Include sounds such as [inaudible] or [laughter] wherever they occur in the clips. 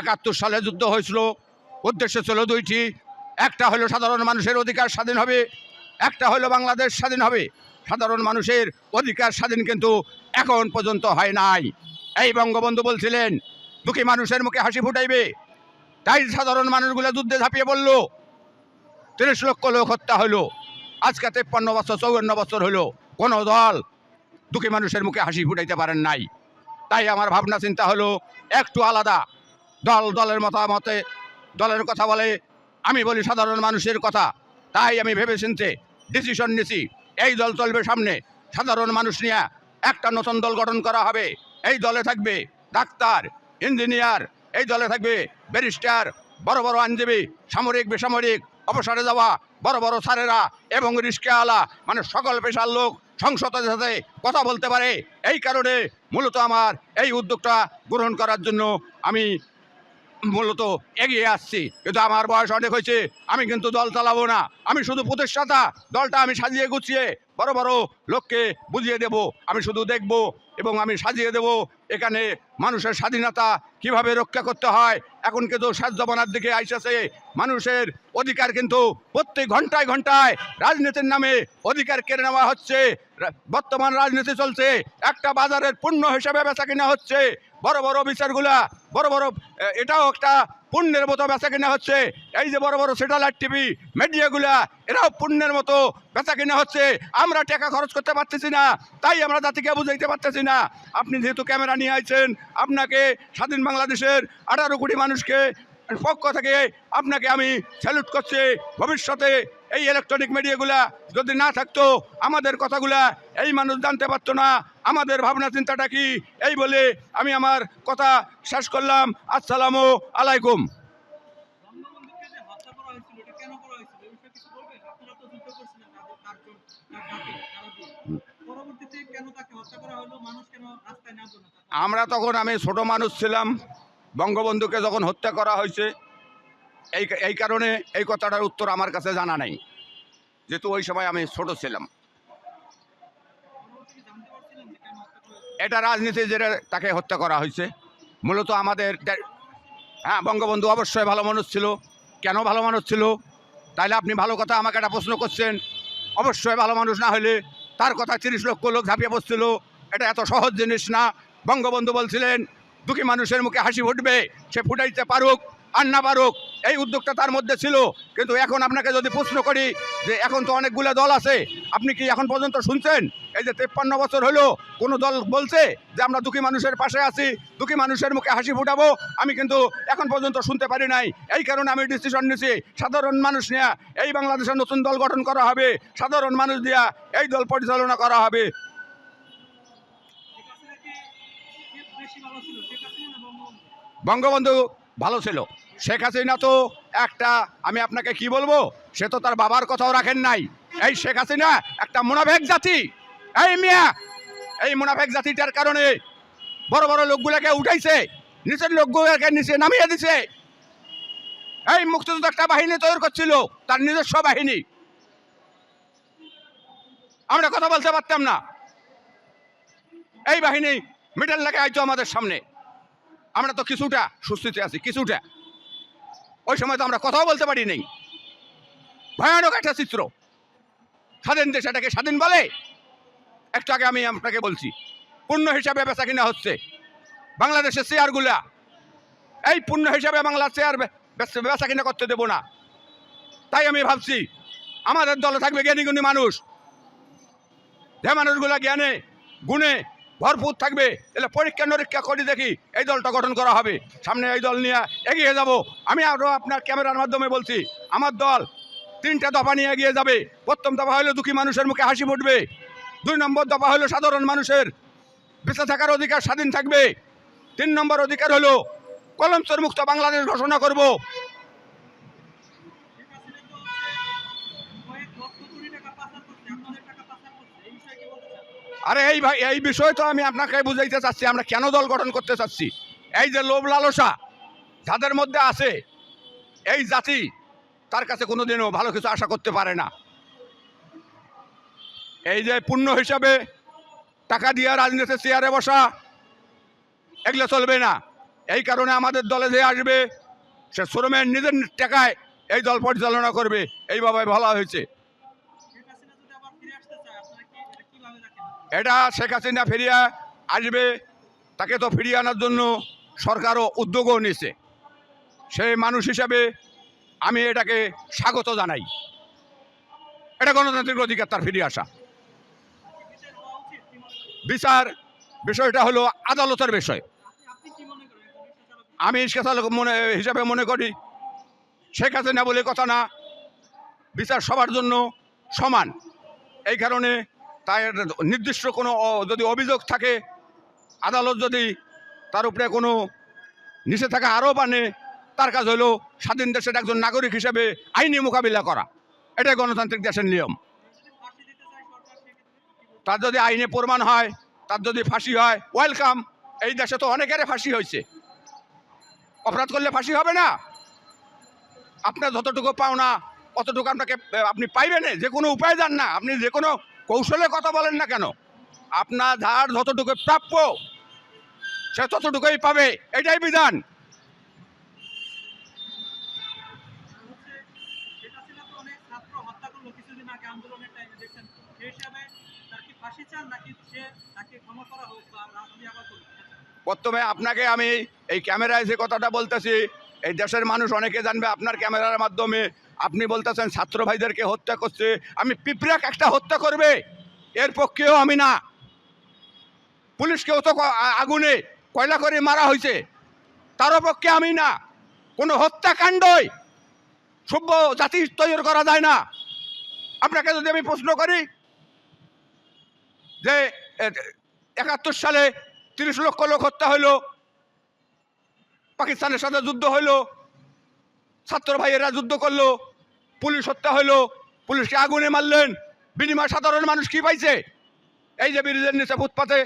একাত্তর সালে যুদ্ধ হয়েছিল। উদ্দেশ্য ছিল দুইটি। একটা হলো সাধারণ মানুষের অধিকার স্বাধীন হবে, একটা হলো বাংলাদেশ স্বাধীন হবে। সাধারণ মানুষের অধিকার স্বাধীন কিন্তু এখন পর্যন্ত হয় নাই। এই বঙ্গবন্ধু বলছিলেন, দুঃখী মানুষের মুখে হাসি ফুটাইবে। তাই সাধারণ মানুষগুলো যুদ্ধে ঝাঁপিয়ে পড়ল। তিরিশ লক্ষ লোক হত্যা হলো। আজকে তেপ্পান্ন বছর, চৌয়ান্ন বছর হলো। কোনো দল দুঃখী মানুষের মুখে হাসি ফুটাইতে পারেন নাই। তাই আমার ভাবনা, চিন্তা হলো, একটু আলাদা। দল দলের মতামতে, দলের কথা বলে, আমি বলি সাধারণ মানুষের কথা। তাই আমি ভেবে চিনতে ডিসিশন নিছি, এই দল চলবে সামনে। সাধারণ মানুষ নিয়ে একটা নতুন দল গঠন করা হবে। এই দলে থাকবে ডাক্তার, ইঞ্জিনিয়ার, এই দলে থাকবে ব্যারিস্টার, বড় বড় আইনজীবী, সামরিক, বেসামরিক অবসরে যাওয়া, বড় বড় স্যারেরা এবং রিস্কাওয়ালা মানে সকল পেশার লোক সংসদের সাথে কথা বলতে পারে। এই কারণে মূলত আমার এই উদ্যোগটা গ্রহণ করার জন্য আমি মূলত এগিয়ে আসছি। কিন্তু আমার বয়স অনেক হয়েছে, আমি কিন্তু দল চালাবো না। আমি শুধু প্রতিষ্ঠাতা, দলটা আমি সাজিয়ে গুছিয়ে বড় বড় লোককে বুঝিয়ে দেব, আমি শুধু দেখব এবং আমি সাজিয়ে দেব। এখানে মানুষের স্বাধীনতা কীভাবে রক্ষা করতে হয়? এখন কিন্তু জমানার দিকে আইসেছে। মানুষের অধিকার কিন্তু প্রত্যেক ঘন্টায় ঘন্টায় রাজনীতির নামে অধিকার কেড়ে নেওয়া হচ্ছে। বর্তমান রাজনীতি চলছে, একটা বাজারের পণ্য হিসেবে বেচা কিনা হচ্ছে। বড় বড় বিচারগুলা, বড় বড় এটাও একটা পুণ্যের মতো বেচা কিনা হচ্ছে। এই যে বড় বড় স্যাটেলাইট টিভি মিডিয়াগুলা এরাও পুণ্যের মতো বেচা কিনা হচ্ছে। আমরা টাকা খরচ করতে পারতেছি না, তাই আমরা জাতিকে বুঝাইতে পারতেছি না। আপনি যেহেতু ক্যামেরা নিয়ে আইছেন, আপনাকে স্বাধীন বাংলাদেশের আঠারো কোটি মানুষকে পক্ষ থেকে আপনাকে আমি স্যালুট করছি। ভবিষ্যতে এই ইলেকট্রনিক মিডিয়াগুলা যদি না থাকতো, আমাদের কথাগুলা এই মানুষ জানতে পারতো না। আমাদের ভাবনা চিন্তাটা কি? এই বলে আমি আমার কথা শেষ করলাম। আসসালামু আলাইকুম। আমরা তখন আমি ছোট মানুষ ছিলাম। বঙ্গবন্ধুকে যখন হত্যা করা হয়েছে এই এই কারণে এই কথাটার উত্তর আমার কাছে জানা নাই। যেহেতু ওই সময় আমি ছোট ছিলাম। এটা রাজনীতি জেরে তাকে হত্যা করা হয়েছে। মূলত আমাদের হ্যাঁ বঙ্গবন্ধু অবশ্যই ভালো মানুষ ছিল। কেন ভালো মানুষ ছিল? তাইলে আপনি ভালো কথা আমাকে একটা প্রশ্ন করছেন। অবশ্যই ভালো মানুষ না হলে তার কথা তিরিশ লক্ষ লোক ঝাঁপিয়ে পড়ছিল। এটা এত সহজ জিনিস না। বঙ্গবন্ধু বলছিলেন, দুঃখী মানুষের মুখে হাসি ফুটবে, সে ফুটাইতে পারুক আর না পারুক। এই উদ্যোগটা তার মধ্যে ছিল। কিন্তু এখন আপনাকে যদি প্রশ্ন করি যে এখন তো অনেকগুলো দল আছে, আপনি কি এখন পর্যন্ত শুনছেন? এই যে তেপ্পান্ন বছর হলো, কোনো দল বলছে যে আমরা দুঃখী মানুষের পাশে আছি, দুঃখী মানুষের মুখে হাসি ফুটাবো? আমি কিন্তু এখন পর্যন্ত শুনতে পারি নাই। এই কারণে আমি ডিসিশন নিয়েছি সাধারণ মানুষ নিয়ে এই বাংলাদেশের নতুন দল গঠন করা হবে, সাধারণ মানুষ দিয়া এই দল পরিচালনা করা হবে। বঙ্গবন্ধু ভালো ছিল। শেখ হাসিনা তো একটা, আমি আপনাকে কি বলব? সে তো তার বাবার কথাও রাখেন নাই। এই শেখ হাসিনা একটা মুনাফেক জাতি। এই মিয়া, এই মুনাফেক জাতিটার কারণে বড় বড় লোকগুলোকে উঠাইছে, নিচের লোকগুলোকে নিচে নামিয়ে দিছে। এই মুক্তিযুদ্ধ একটা বাহিনী তৈরি করছিল, তার নিজস্ব বাহিনী। আমরা কথা বলতে পারতাম না। এই বাহিনী মিডল লাগে আইতো আমাদের সামনে। আমরা তো কিছুটা সুস্থিতে আছি, কিছুটা। ওই সময় তো আমরা কথাও বলতে পারি নাই। ভয়ানক একটা চিত্র। স্বাধীন দেশ এটাকে স্বাধীন বলে? একটু আগে আমি আপনাকে বলছি, পূর্ণ হিসাবে বেচা কিনা হচ্ছে। বাংলাদেশের চেয়ারগুলা এই পূর্ণ হিসাবে বাংলার চেয়ার বেচা কিনা করতে দেবো না। তাই আমি ভাবছি, আমাদের দলে থাকবে জ্ঞানী গুণী মানুষ। যে মানুষগুলা জ্ঞানে, গুণে ভরপুর থাকবে। তাহলে পরীক্ষা নিরীক্ষা করে দেখি এই দলটা গঠন করা হবে। সামনে এই দল নিয়ে এগিয়ে যাব। আমি আরও আপনার ক্যামেরার মাধ্যমে বলছি, আমার দল তিনটা দফা নিয়ে এগিয়ে যাবে। প্রথম দফা হলো দুঃখী মানুষের মুখে হাসি ফুটবে। দুই নম্বর দফা হলো সাধারণ মানুষের বেঁচে থাকার অধিকার স্বাধীন থাকবে। তিন নম্বর অধিকার হলো কলমচর মুক্ত বাংলাদেশ ঘোষণা করব। আরে এই ভাই, এই বিষয় তো আমি আপনাকে বুঝাইতে চাচ্ছি, আমরা কেন দল গঠন করতে চাচ্ছি? এই যে লোভ লালসা যাদের মধ্যে আছে, এই জাতি, তার কাছে কোনোদিনও ভালো কিছু আশা করতে পারে না। এই যে পুণ্য হিসাবে টাকা দিয়ে রাজনীতির চেয়ারে বসা, এগুলো চলবে না। এই কারণে আমাদের দলে যে আসবে, সে শ্রমের নিজের টাকায় এই দল পরিচালনা করবে। এইভাবে বলা হয়েছে শেখ হাসিনা যদি আবার ফিরে আসতে চায় আপনারা কি এটা কীভাবে দেখেন এটা শেখ হাসিনা ফিরিয়ে আসবে, তাকে তো ফিরিয়ে আনার জন্য সরকারও উদ্যোগও নিয়েছে। সেই মানুষ হিসাবে আমি এটাকে স্বাগত জানাই। এটা গণতান্ত্রিক অধিকার, তার ফিরে আসা। বিচার বিষয়টা হলো আদালতের বিষয়। আমি রিক্সা মনে, হিসাবে মনে করি, শেখ হাসিনা বলে কথা না, বিচার সবার জন্য সমান। এই কারণে তাই নির্দিষ্ট কোনো যদি অভিযোগ থাকে, আদালত যদি তার উপরে কোনো নিষেধাজ্ঞা আরোপ আনে, তার কাজ হলো স্বাধীন দেশের একজন নাগরিক হিসেবে আইনি মোকাবিলা করা। এটাই গণতান্ত্রিক দেশের নিয়ম? তার যদি আইনে প্রমাণ হয়, তার যদি ফাঁসি হয়, ওয়েলকাম। এই দেশে তো অনেকেরই ফাঁসি হয়েছে। অপরাধ করলে ফাঁসি হবে না। আপনার যতটুকু পাওনা, অতটুকু আপনাকে, আপনি পাইবেন যে কোনো উপায় যান না। আপনি যে কোনো কৌশলে কথা বলেন না কেন? আপনার ধার যতটুকু প্রাপ্য, সে ততটুকুই পাবে। এটাই বিধান। প্রথমে আপনাকে আমি এই ক্যামেরায় যে কথাটা বলতেছি, এই দেশের মানুষ অনেকে জানবে আপনার ক্যামেরার মাধ্যমে আপনি বলতেছেন, ছাত্র ভাইদেরকে হত্যা করছে, আমি পিঁপড়াক একটা হত্যা করবে? এর পক্ষেও আমি না। পুলিশকেও তো আগুনে কয়লা করে মারা হয়েছে, তারও পক্ষে আমি না। কোনো হত্যাকাণ্ডই সভ্য জাতি তৈরি করা যায় না। আপনাকে যদি আমি প্রশ্ন করি যে একাত্তর সালে তিরিশ লক্ষ লোক হত্যা হইল, পাকিস্তানের সাথে যুদ্ধ হইল, ছাত্র ভাইয়েরা যুদ্ধ করল পুলিশ হত্যা হইল পুলিশকে আগুনে মারলেন। বিনিময় সাধারণ মানুষ কি পাইছে? এই যে ব্রিজের নিচে ফুটপাতে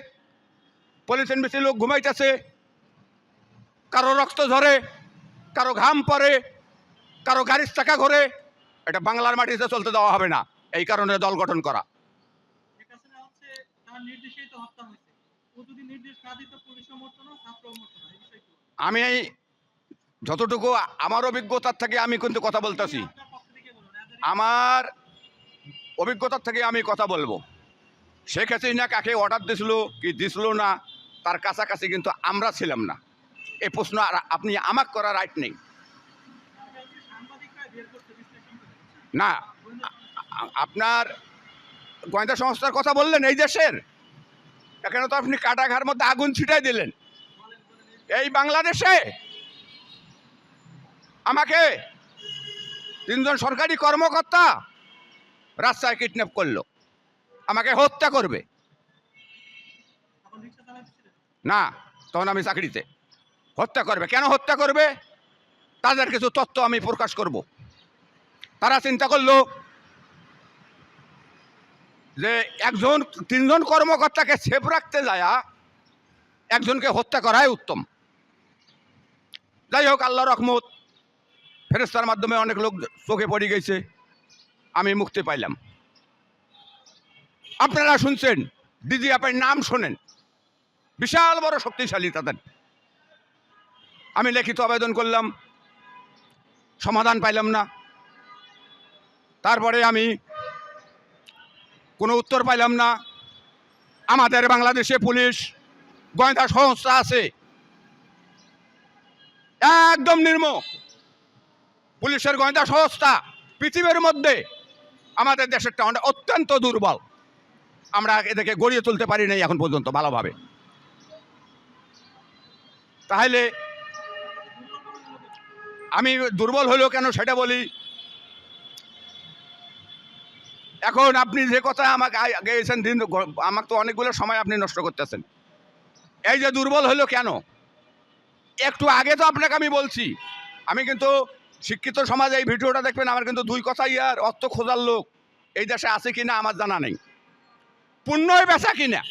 পলিথিন বেশি লোক ঘুমাইতেছে। কারও রক্ত ঝরে কারও ঘাম পড়ে কারও গাড়ির চাকা ঘোরে। এটা বাংলার মাটিতে চলতে দেওয়া হবে না। এই কারণে দল গঠন করা? আমি এই যতটুকু আমার অভিজ্ঞতার থেকে আমি কিন্তু কথা বলতেছি। আমার অভিজ্ঞতার থেকে আমি কথা বলব। শেখ হাসিনা কাকে অর্ডার দিছিল, কি দিছিল না, তার কাছাকাছি কিন্তু আমরা ছিলাম না। এই প্রশ্ন আর আপনি আমাক করার রাইট নেই। করে? না, আপনার গোয়েন্দা সংস্থার কথা বললেন এই দেশের? এখানে তো আপনি কাটাঘার মধ্যে আগুন ছিটাই দিলেন। এই বাংলাদেশে আমাকে তিনজন সরকারি কর্মকর্তা রাস্তায় কিডন্যাপ করল। আমাকে হত্যা করবে। না, তখন আমি চাকরিতে। হত্যা করবে। কেন হত্যা করবে? তাদের কিছু তথ্য আমি প্রকাশ করব। তারা চিন্তা করল যে একজন, তিনজন কর্মকর্তাকে সেফ রাখতে যায় একজনকে হত্যা করাই উত্তম। যাই হোক আল্লাহ রহমত ফেরেস্তার মাধ্যমে অনেক লোক চোখে পড়ে গেছে। আমি মুক্তি পাইলাম। আপনারা শুনছেন দিদি আপনার নাম শোনেন। বিশাল বড় শক্তিশালী তাদের। আমি লিখিত আবেদন করলাম, সমাধান পাইলাম না। তারপরে আমি কোনো উত্তর পাইলাম না। আমাদের বাংলাদেশে পুলিশ, গোয়েন্দা সংস্থা আছে। একদম নির্ম পুলিশের গোয়েন্দা সংস্থা পৃথিবীর মধ্যে আমাদের দেশেরটা অনেক- অত্যন্ত দুর্বল। আমরা এদেরকে গড়িয়ে তুলতে পারি নাই এখন পর্যন্ত ভালোভাবে। তাহলে আমি দুর্বল হলেও কেন সেটা বলি? এখন আপনি যে কথা আমাকে গেছেন দিন আমাকে তো অনেকগুলো সময় আপনি নষ্ট করতেছেন। এই যে দুর্বল হলো কেন? একটু আগে তো আপনাকে আমি বলছি। আমি কিন্তু শিক্ষিত সমাজে এই ভিডিওটা দেখবেন, আমার কিন্তু দুই কথাই আর অর্থ খোঁজার লোক। এই দেশে আছে কিনা আমার জানা নেই। পুণ্যই বেচা কিনা।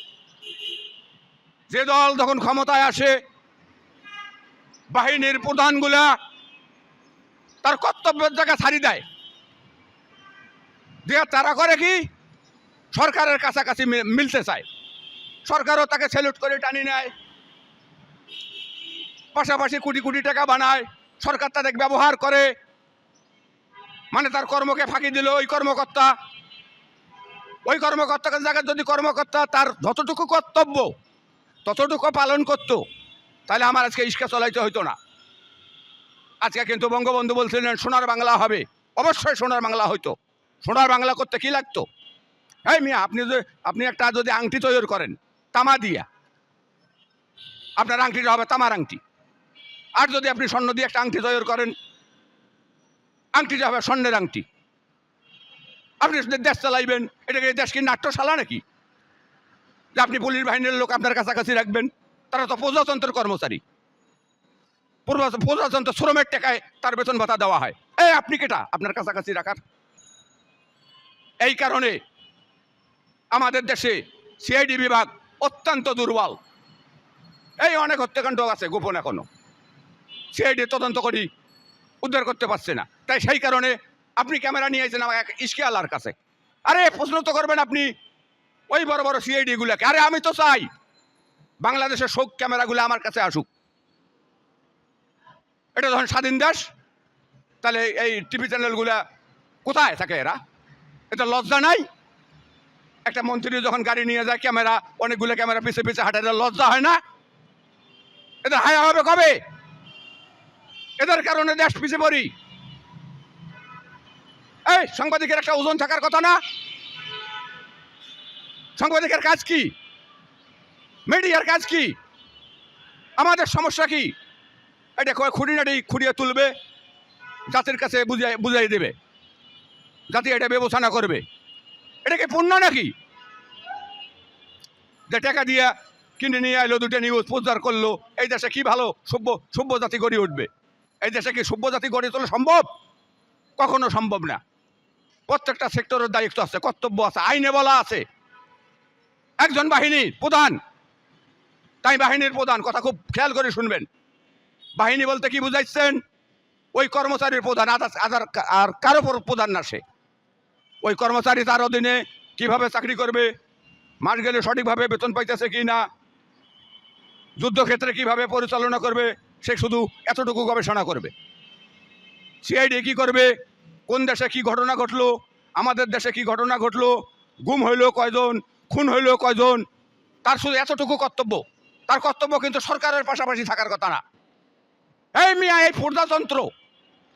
যে দল তখন ক্ষমতায় আসে, বাহিনীর প্রধানগুলা তার কর্তব্যের জায়গা ছাড়ি দেয়। দিয়ে তারা করে কি? সরকারের কাছাকাছি মিলতে চায়। সরকারও তাকে স্যালুট করে টানি নেয়। পাশাপাশি কোটি কোটি টাকা বানায়। সরকার তাদের ব্যবহার করে। মানে তার কর্মকে ফাঁকি দিল ওই কর্মকর্তা। ওই কর্মকর্তাকে জায়গায় যদি কর্মকর্তা তার যতটুকু কর্তব্য, ততটুকু পালন করতো, তাহলে আমার আজকে ইস্কা চলাইতে হইতো না। আজকে কিন্তু বঙ্গবন্ধু বলছিলেন, সোনার বাংলা হবে। অবশ্যই সোনার বাংলা হইতো। সোনার বাংলা করতে কি লাগতো? এই মিয়া, আপনি যদি আপনি একটা যদি আংটি তৈরি করেন, তামা দিয়া। আপনার আংটিটা হবে তামার আংটি। আর যদি আপনি স্বর্ণ দিয়ে একটা আংটি তৈরি করেন আংটিটা হবে স্বর্ণের আংটি। আপনি দেশ চালাইবেন এটাকে দেশ কি নাট্যশালা নাকি? যে আপনি পুলিশ বাহিনীর লোক আপনার কাছাকাছি রাখবেন, তারা তো প্রজাতন্ত্রের কর্মচারী। প্রজাতন্ত্র শ্রমের টাকায় তার বেতন ভাতা দেওয়া হয়। এই আপনি কেটা? আপনার কাছাকাছি রাখার। এই কারণে আমাদের দেশে সিআইডি বিভাগ অত্যন্ত দুর্বল। এই অনেক হত্যাকাণ্ড আছে গোপন এখনও। সিআইডি তদন্ত করি, উদ্ধার করতে পারছে না। তাই সেই কারণে আপনি ক্যামেরা নিয়ে এসেছেন আমার এক আল্লাহর কাছে। আরে, প্রশ্ন তো করবেন আপনি, ওই বড় বড় সিআইডি গুলাকে। আরে, আমি তো চাই বাংলাদেশের শোক ক্যামেরাগুলো আমার কাছে আসুক। এটা যখন স্বাধীন দেশ, তাহলে এই টিভি চ্যানেলগুলা কোথায় থাকে এরা? এটা লজ্জা নাই? একটা মন্ত্রী যখন গাড়ি নিয়ে যায়, ক্যামেরা, অনেকগুলো ক্যামেরা পিছে পিছে হাঁটে লজ্জা হয় না? এটা হায়া হবে কবে? এদের কারণে দেশ পিছিয়ে পড়ি এই, সাংবাদিকের একটা ওজন থাকার কথা না? সাংবাদিকের কাজ কি? মিডিয়ার কাজ কি? আমাদের সমস্যা কি? এটা কয় খুঁটিনাটি খুঁড়িয়ে তুলবে, জাতির কাছে বুঝাই বুঝাই দেবে। জাতি এটা বিবেচনা করবে। এটা কি পূর্ণ নাকি? যে টাকা দিয়া কিনে নিয়ে এলো দুটো নিউজ প্রচার করল, এই দেশে কি ভালো, সভ্য সভ্য জাতি গড়ে উঠবে? এই দেশে কি সভ্য জাতি গড়ে তোলা সম্ভব? কখনো সম্ভব না। প্রত্যেকটা সেক্টরের দায়িত্ব আছে, কর্তব্য আছে, আইনে বলা আছে। একজন বাহিনী প্রধান। তাই বাহিনীর প্রধান, কথা খুব খেয়াল করে শুনবেন। বাহিনী বলতে কি বুঝাইছেন? ওই কর্মচারীর প্রধান আদার আর কারও পর- প্রধান না সে? ওই কর্মচারী তার অধীনে কীভাবে চাকরি করবে? মাস গেলে সঠিকভাবে বেতন পাইতেছে কি না? যুদ্ধক্ষেত্রে কীভাবে পরিচালনা করবে? সে শুধু এতটুকু গবেষণা করবে। সিআইডি কি করবে? কোন দেশে কি ঘটনা ঘটলো? আমাদের দেশে কি ঘটনা ঘটলো? গুম হইল কয়জন? খুন হইল কয়জন? তার শুধু এতটুকু কর্তব্য। তার কর্তব্য কিন্তু সরকারের পাশাপাশি থাকার কথা না। এই মিয়া, এই প্রজাতন্ত্র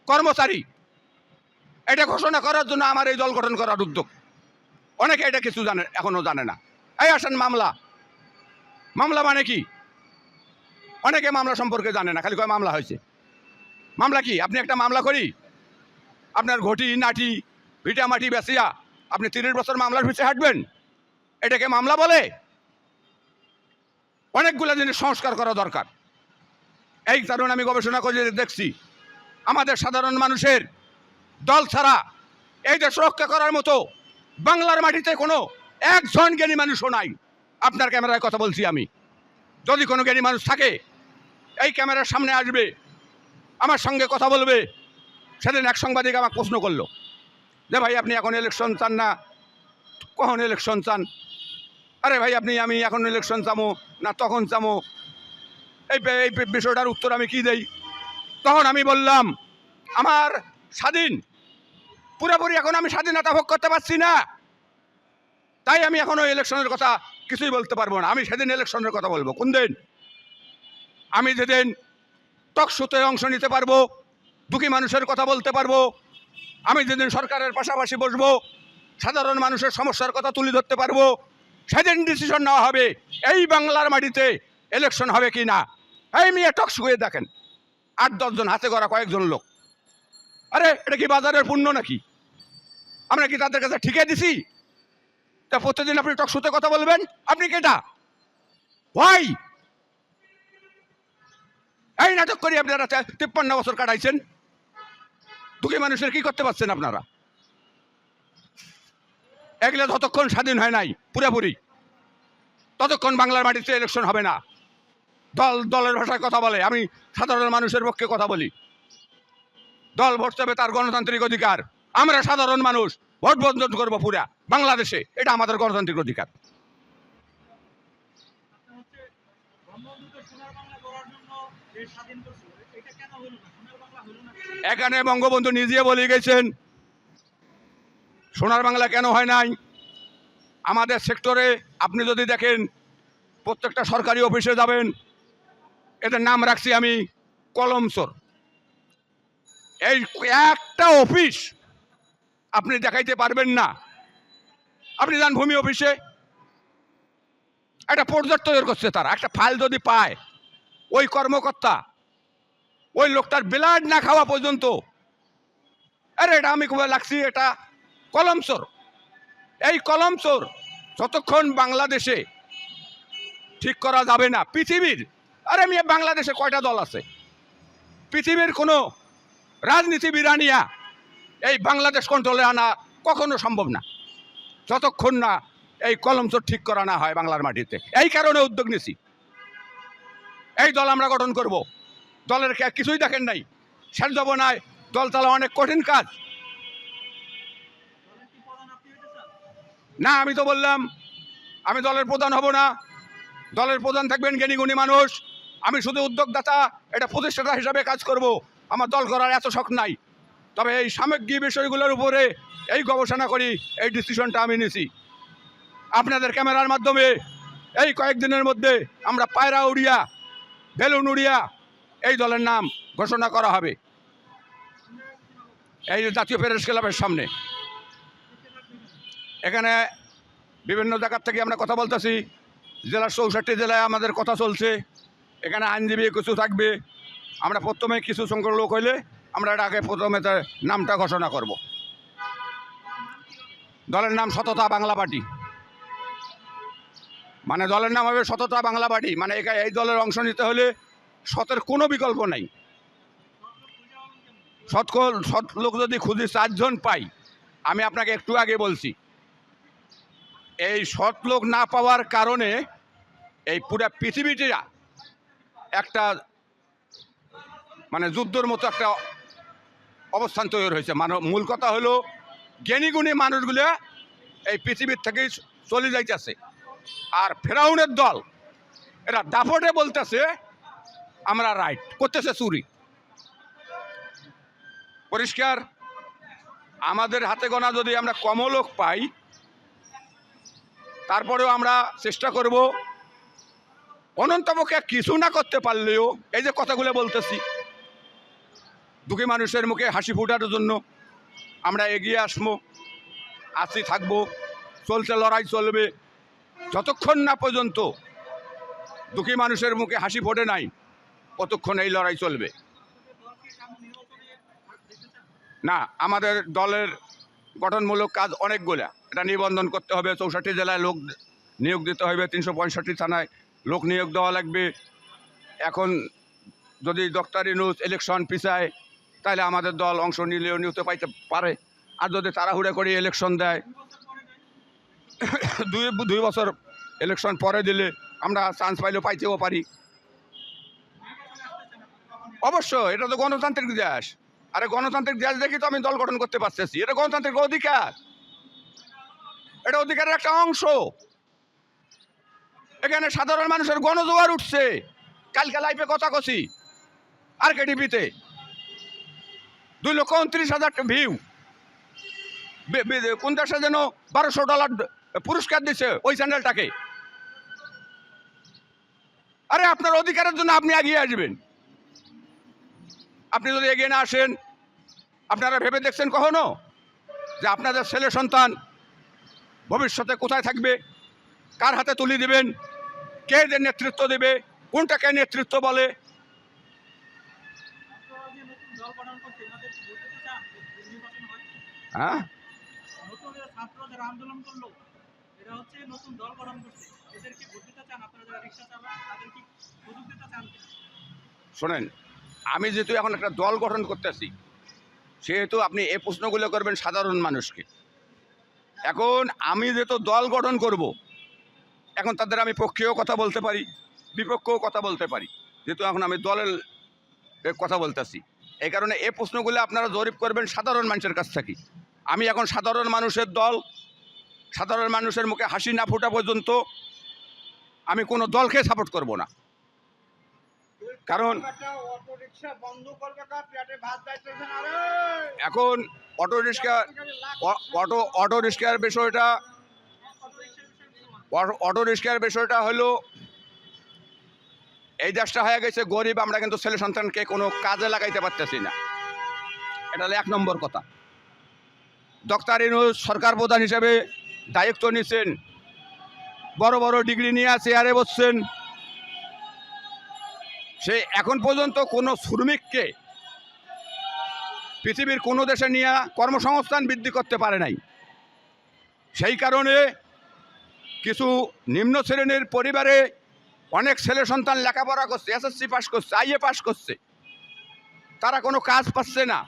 কর্মচারী, এটা ঘোষণা করার জন্য আমার এই দল গঠন করার উদ্যোগ। অনেকে এটা কিছু জানে, এখনও জানে না। এই আসেন মামলা। মামলা মানে কি? অনেকে মামলা সম্পর্কে জানে না, খালি কয় মামলা হয়েছে। মামলা কি? আপনি একটা মামলা করি? আপনার ঘটি, নাটি, ভিটা, মাটি বেসিয়া আপনি তিরিশ বছর মামলার পিছিয়ে হাঁটবেন? এটাকে মামলা বলে? অনেকগুলো জিনিস সংস্কার করা দরকার। এই কারণে আমি গবেষণা করে দেখছি, আমাদের সাধারণ মানুষের দল ছাড়া এই দেশ রক্ষা করার মতো বাংলার মাটিতে কোনো একজন জ্ঞানী মানুষও নাই। আপনার ক্যামেরায় কথা বলছি আমি। যদি কোনো জ্ঞানী মানুষ থাকে এই ক্যামেরার সামনে আসবে, আমার সঙ্গে কথা বলবে। সেদিন এক সাংবাদিক আমাকে প্রশ্ন করল যে, ভাই, আপনি এখন ইলেকশন চান না? কখন ইলেকশন চান? আরে ভাই, আপনি, আমি এখন ইলেকশন চামো না তখন চামো। এই এই বিষয়টার উত্তর আমি কি দেই? তখন আমি বললাম, আমার স্বাধীন। পুরোপুরি এখন আমি স্বাধীনতা ভোগ করতে পারছি না। তাই আমি এখনও ইলেকশনের কথা কিছুই বলতে পারব না। আমি সেদিন ইলেকশনের কথা বলব। কোন দিন? আমি যেদিন টকশোতে অংশ নিতে পারব, দুঃখী মানুষের কথা বলতে পারব, আমি যেদিন সরকারের পাশাপাশি বসবো, সাধারণ মানুষের সমস্যার কথা তুলে ধরতে পারব, সেদিন ডিসিশন নেওয়া হবে, এই বাংলার মাটিতে ইলেকশন হবে কি না। এই মেয়ে টকশো হয়ে দেখেন, আট দশজন হাতে করা কয়েকজন লোক। আরে, এটা কি বাজারের পণ্য নাকি? আমরা কি তাদের কাছে ঠিকে দিছি? তা প্রতিদিন আপনি টকশোতে কথা বলবেন? আপনি কেটা? ভাই এই নাটক করি আপনারা তিপ্পান্ন বছর কাটাইছেন। দুঃখী মানুষের কি করতে পারছেন আপনারা? এগুলো যতক্ষণ স্বাধীন হয় নাই, পুরোপুরি। ততক্ষণ বাংলার মাটিতে ইলেকশন হবে না। দল, দলের ভাষায় কথা বলে, আমি সাধারণ মানুষের পক্ষে কথা বলি। দল ভোট দেবে তার গণতান্ত্রিক অধিকার। আমরা সাধারণ মানুষ, ভোট বন্ধন করব পুরা বাংলাদেশে। এটা আমাদের গণতান্ত্রিক অধিকার হচ্ছে বঙ্গবন্ধুকে সোনার বাংলা করার জন্য দেশ স্বাধীন করছিল এটা কেন হলো না সোনার বাংলা হলো না এখানে বঙ্গবন্ধু নিজে বলে গেছেন, সোনার বাংলা কেন হয় নাই? আমাদের সেক্টরে আপনি যদি দেখেন, প্রত্যেকটা সরকারি অফিসে যাবেন, এদের নাম রাখছি আমি কলমসর এই একটা অফিস আপনি দেখাইতে পারবেন না। আপনি যান ভূমি অফিসে। একটা প্রজেক্ট তৈরি করছে তারা, একটা ফাইল যদি পায় ওই কর্মকর্তা, ওই লোকটার ব্লাড না খাওয়া পর্যন্ত। আরে এটা আমি লাগছি? এটা কলম কলমসর এই কলম কলমসর যতক্ষণ বাংলাদেশে ঠিক করা যাবে না, পৃথিবীর, আরে আমি বাংলাদেশে কয়টা দল আছে? পৃথিবীর কোনো রাজনীতিবিদ আনিয়া এই বাংলাদেশ কন্ট্রোলে আনা কখনো সম্ভব না। যতক্ষণ না এই কলম কলমসর ঠিক করা না হয় বাংলার মাটিতে। এই কারণে উদ্যোগ নিছি এই দল আমরা গঠন করব। দলের কিছুই দেখেন নাই। শেষ যাব নাই দল তালা অনেক কঠিন কাজ। না, আমি তো বললাম, আমি দলের প্রধান হব না। দলের প্রধান থাকবেন জ্ঞানীগুণী মানুষ। আমি শুধু উদ্যোগদাতা, এটা প্রতিষ্ঠাতা হিসাবে কাজ করব। আমার দল করার এত শখ নাই। তবে এই সামগ্রিক বিষয়গুলোর উপরে এই গবেষণা করি, এই ডিসিশনটা আমি নিছি। আপনাদের ক্যামেরার মাধ্যমে এই কয়েকদিনের মধ্যে আমরা পায়রা উড়িয়া বেলুন উড়িয়া এই দলের নাম ঘোষণা করা হবে। এই জাতীয় প্রেস ক্লাবের সামনে। এখানে বিভিন্ন জায়গার থেকে আমরা কথা বলতেছি। জেলার চৌষট্টি জেলায় আমাদের কথা চলছে। এখানে আইনজীবী কিছু থাকবে। আমরা প্রথমে কিছু সংখ্যক লোক হইলে আমরা এটা আগে প্রথমে তার নামটা ঘোষণা করব। দলের নাম সততা বাংলা পার্টি। মানে দলের নাম হবে সততা বাংলা পার্টি। মানে এই দলের অংশ নিতে হলে সতের কোনো বিকল্প নাই। সৎ সৎ লোক যদি খুঁজি, চারজন পাই। আমি আপনাকে একটু আগে বলছি, এই সৎ লোক না পাওয়ার কারণে এই পুরা পৃথিবীটা একটা মানে যুদ্ধর মতো একটা অবস্থান তৈরি হয়েছে। মানে মূল কথা হলো, জ্ঞানীগুণী মানুষগুলো এই পৃথিবীর থেকেই চলে যাইতেছে। আর ফেরাউনের দল, এরা দাফটে বলতেছে, আমরা রাইট করতেছে চুরি। পরিষ্কার, আমাদের হাতে গোনা যদি আমরা কমলোক পাই, তারপরেও আমরা চেষ্টা করব অনন্তপক্ষে কিছু না করতে পারলেও, এই যে কথাগুলো বলতেছি, দুঃখী মানুষের মুখে হাসি ফোটার জন্য আমরা এগিয়ে আসব আসি থাকব, চলছে, লড়াই চলবে। যতক্ষণ না পর্যন্ত দুঃখী মানুষের মুখে হাসি ফোটে নাই, ততক্ষণ এই লড়াই চলবে। না, আমাদের দলের গঠনমূলক কাজ অনেকগুলা এটা নিবন্ধন করতে হবে, চৌষট্টি জেলায় লোক নিয়োগ দিতে হবে, তিনশো পঁয়ষট্টি থানায় লোক নিয়োগ দেওয়া লাগবে। এখন যদি ডক্টর ইনুস ইলেকশন পিছায়, তাহলে আমাদের দল অংশ নিলেও নিতে পাইতে পারে। আর যদি তাড়াহুড়া করে ইলেকশন দেয় [coughs] দুই দুই বছর ইলেকশন পরে দিলে আমরা চান্স পাইলেও পাইতেও পারি। অবশ্য এটা তো গণতান্ত্রিক দেশ। আরে গণতান্ত্রিক দেশ দেখি তো আমি দল গঠন করতে পারতেছি। এটা গণতান্ত্রিক অধিকার। এটা অধিকারের একটা অংশ। এখানে সাধারণ মানুষের গণজোয়ার উঠছে। কালকে লাইফে কথা কছি। আর কেডিপিতে দুই লক্ষ উনত্রিশ হাজার ভিউ কোন দেশে যেন বারোশো ডলার পুরস্কার দিচ্ছে ওই চ্যানেলটাকে আরে আপনার অধিকারের জন্য আপনি এগিয়ে আসবেন। আপনি যদি এগিয়ে না আসেন, আপনারা ভেবে দেখছেন কখনো যে আপনাদের ছেলে সন্তান ভবিষ্যতে কোথায় থাকবে, কার হাতে তুলে দিবেন, কে এদের নেতৃত্ব দেবে, কোনটাকে নেতৃত্ব বলে? হয়? এরা হচ্ছে নতুন দল গঠন করছে। এদেরকে ভোট দিতে চান আপনারা যারা রিক্সা চালান, তাদের কি সুযোগ দিতে চান শোনেন, আমি যেহেতু এখন একটা দল গঠন করতেছি সেহেতু আপনি এই প্রশ্নগুলো করবেন সাধারণ মানুষকে। এখন আমি যেহেতু দল গঠন করব, এখন তাদের আমি পক্ষেও কথা বলতে পারি, বিপক্ষেও কথা বলতে পারি। যেহেতু এখন আমি দলের কথা বলতেছি এই কারণে এই প্রশ্নগুলো আপনারা জরিপ করবেন সাধারণ মানুষের কাছ থেকে। আমি এখন সাধারণ মানুষের দল সাধারণ মানুষের মুখে হাসি না ফোটা পর্যন্ত আমি কোনো দলকে সাপোর্ট করব না। কারণ এখন অটো রিক্সা অটো অটো রিক্সার বিষয়টা অটো- রিক্সার বিষয়টা হলো, এই দেশটা হয়ে গেছে গরিব, আমরা কিন্তু ছেলে সন্তানকে কোনো কাজে লাগাইতে পারতেছি না। এটা হলো এক নম্বর কথা। ডক্টর সরকার প্রধান হিসেবে দায়িত্ব নিচ্ছেন বড় বড় ডিগ্রি নিয়ে চেয়ারে বসছেন। সে এখন পর্যন্ত কোনো শ্রমিককে পৃথিবীর কোনো দেশে নিয়ে কর্মসংস্থান বৃদ্ধি করতে পারে নাই। সেই কারণে কিছু নিম্ন শ্রেণির পরিবারে অনেক ছেলে সন্তান লেখাপড়া করছে এসএসসি পাস করছে আইএ পাস করছে। তারা কোনো কাজ পাচ্ছে না।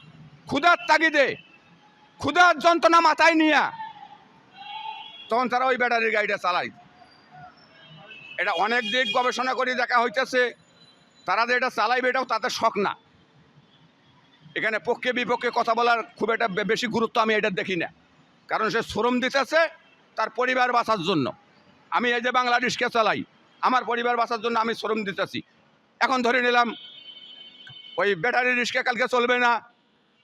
ক্ষুধার তাগিদে, ক্ষুধার যন্ত্রণা মাথায় নিয়ে তখন তারা ওই ব্যাটারির গাড়িটা চালায়। এটা অনেক দিক গবেষণা করে দেখা হইতেছে, তারা যে এটা চালাইবে এটাও তাদের শখ না। এখানে পক্ষে বিপক্ষে কথা বলার খুব একটা বেশি গুরুত্ব আমি এটা দেখি না। কারণ সে শ্রম দিতেছে, তার পরিবার বাঁচার জন্য। আমি এই যে বাংলাদেশকে চালাই, আমার পরিবার বাঁচার জন্য আমি শ্রম দিতেছি। এখন ধরে নিলাম, ওই ব্যাটারি রিক্সা কালকে চলবে না,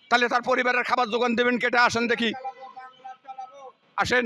তাহলে তার পরিবারের খাবার যোগান দেবেন, কেটে আসেন দেখি। আসেন